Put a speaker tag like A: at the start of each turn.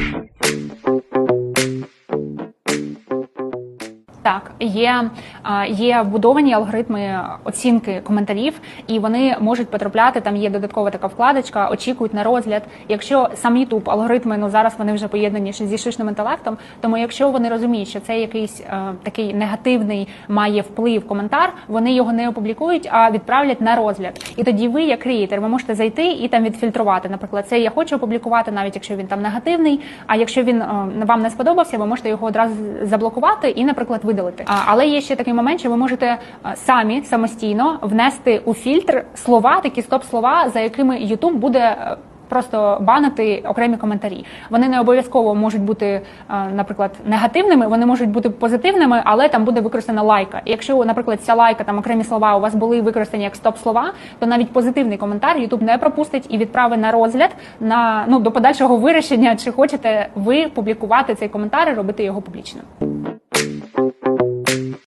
A: Thank you. Так, є, є вбудовані алгоритми оцінки коментарів, і вони можуть потрапляти. Там є додаткова така вкладочка, очікують на розгляд. Якщо сам YouTube, алгоритми, ну зараз вони вже поєднані зі штучним інтелектом. Тому якщо вони розуміють, що це якийсь е, такий негативний має вплив коментар, вони його не опублікують, а відправлять на розгляд. І тоді ви, як креатор, ви можете зайти і там відфільтрувати. Наприклад, це я хочу опублікувати, навіть якщо він там негативний. А якщо він е, вам не сподобався, ви можете його одразу заблокувати і, наприклад, видалити. Але є ще такий момент, що ви можете е, самі самостійно внести у фільтр слова, такі стоп-слова, за якими YouTube буде. е, Просто банити окремі коментарі. Вони не обов'язково можуть бути, е, наприклад, негативними, вони можуть бути позитивними, але там буде використана лайка. Якщо, наприклад, ця лайка, там окремі слова у вас були використані як стоп-слова, то навіть позитивний коментар YouTube не пропустить і відправить на розгляд на ну до подальшого вирішення, чи хочете ви публікувати цей коментар і робити його публічним.